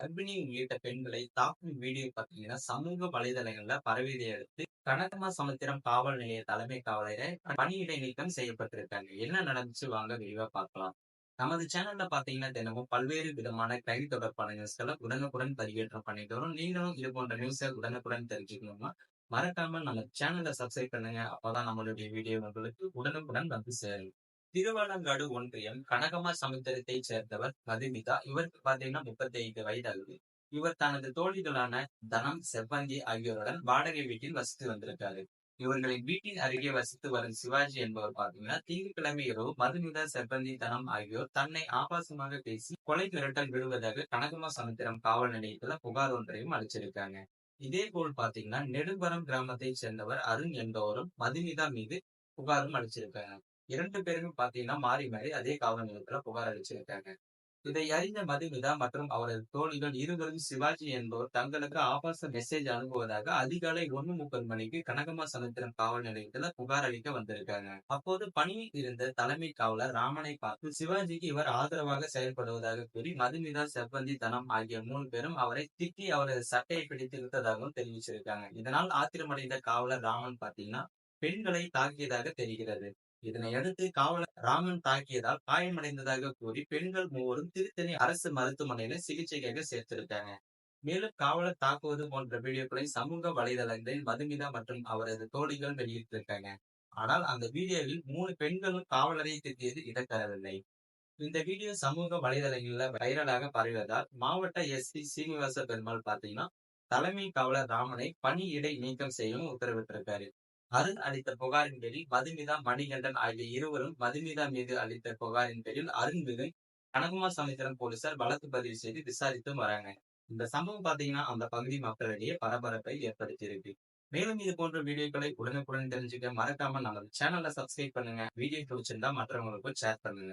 கர்ப்பிணி உள்ளிட்ட பெண்களை தாக்கும் வீடியோ பார்த்தீங்கன்னா சமூக வலைதளங்கள்ல பரவியதை அடுத்து கனகமா சமுத்திரம் காவல் நிலைய தலைமை காவலரை பணியிடை நீக்கம் செய்யப்பட்டிருக்காங்க. என்ன நடந்துச்சு? வாங்க விரிவா பார்க்கலாம். நமது சேனல்ல பாத்தீங்கன்னா தினமும் பல்வேறு விதமான கைது தொடர்பான நியூஸ்களை உடனுக்குடன் பதிவேற்றம் பண்ணிட்டு வரும். நீங்களும் இது போன்ற நியூஸை உடனுக்குடன் தெரிஞ்சுக்கணுமா மறக்காம நம்ம சேனலை சப்ஸ்கிரைப் பண்ணுங்க. அப்பதான் நம்மளுடைய வீடியோ உங்களுக்கு உடனுக்குடன் வந்து சேரும். திருவலங்காடு ஒன்றியம் கனகமா சமுத்திரத்தை சேர்ந்தவர் மதுமிதா. இவருக்கு பாத்தீங்கன்னா முப்பத்தி ஐந்து வயதாகுது இவர் தனது தோழிகளான தனம் செவ்வந்தி ஆகியோருடன் வாடகை வீட்டில் வசித்து வந்திருக்காரு. இவர்களின் வீட்டின் அருகே வசித்து வரும் சிவாஜி என்பவர் பாத்தீங்கன்னா திங்கட்கிழமை இரவு மதுமிதா செவ்வந்தி தனம் ஆகியோர் தன்னை ஆபாசமாக பேசி கொலை மிரட்டல் விடுவதாக கனகமா சமுத்திரம் காவல் நிலையத்துல புகார் ஒன்றையும் அளிச்சிருக்காங்க. இதே போல் பாத்தீங்கன்னா நெடும்பரம் கிராமத்தை சேர்ந்தவர் அருண் என்பவரும் மதுமிதா மீது புகாரும் அளிச்சிருக்காங்க. இரண்டு பேருமே பாத்தீங்கன்னா மாறி மாறி அதே காவல் நிலையத்துல புகார் அளிச்சிருக்காங்க இதை அறிந்த மதுமிதா மற்றும் அவரது தோழிகள் இருவரும் சிவாஜி என்பவர் தங்களுக்கு ஆபாச மெசேஜ் அனுப்புவதாக அதிகாலை ஒன்னு முப்பது மணிக்கு கனகமா சமுத்திரம் காவல் நிலையத்துல புகார் அளிக்க வந்திருக்காங்க. அப்போது பணியில் இருந்த தலைமை காவலர் ராமனை பார்த்து சிவாஜிக்கு இவர் ஆதரவாக செயல்படுவதாக கூறி மதுமிதா செவ்வந்தி தனம் ஆகிய மூணு பேரும் அவரை திட்டி அவரது சட்டையை பிடித்து இழுத்ததாகவும் தெரிவிச்சிருக்காங்க. இதனால் ஆத்திரமடைந்த காவலர் ராமன் பாத்தீங்கன்னா பெண்களை தாக்கியதாக தெரிகிறது. இதனை அடுத்து காவலர் ராமன் தாக்கியதால் காயமடைந்ததாக கூறி பெண்கள் மூவரும் திருத்தணி அரசு மருத்துவமனையில சிகிச்சைக்காக சேர்த்திருக்காங்க. மேலும் காவலர் தாக்குவது போன்ற வீடியோக்களை சமூக வலைதளங்களில் மதுமிதா மற்றும் அவரது தோழிகள் வெளியிட்டிருக்காங்க. ஆனால் அந்த வீடியோவில் மூணு பெண்களும் காவலரை திட்டியது இடம்பெறவில்லை. இந்த வீடியோ சமூக வலைதளங்களில் வைரலாக பரவியதால் மாவட்ட எஸ்பி சீனிவாச பெருமாள் பாத்தீங்கன்னா தலைமை காவலர் ராமனை பணியிடை நீக்கம் செய்யவும் உத்தரவிட்டிருக்காரு. அருண் அளித்த புகாரின் பேரில் மதுமிதா மணிகண்டன் ஆகிய இருவரும் மதுமிதா மீது அளித்த புகாரின் பேரில் அருண் மீது கனகுமார் சமுத்திரம் போலீசார் வழக்கு பதிவு செய்து விசாரித்து வராங்க. இந்த சம்பவம் பாத்தீங்கன்னா அந்த பகுதி மக்களிடையே பரபரப்பை ஏற்படுத்தியிருக்கு. மேலும் இது போன்ற வீடியோக்களை உடனுக்குடன் தெரிஞ்சுக்க மறக்காம நம்ம சேனலை சப்ஸ்கிரைப் பண்ணுங்க. வீடியோ பிடிச்சிருந்தா மற்றவங்களுக்கும் ஷேர் பண்ணுங்க.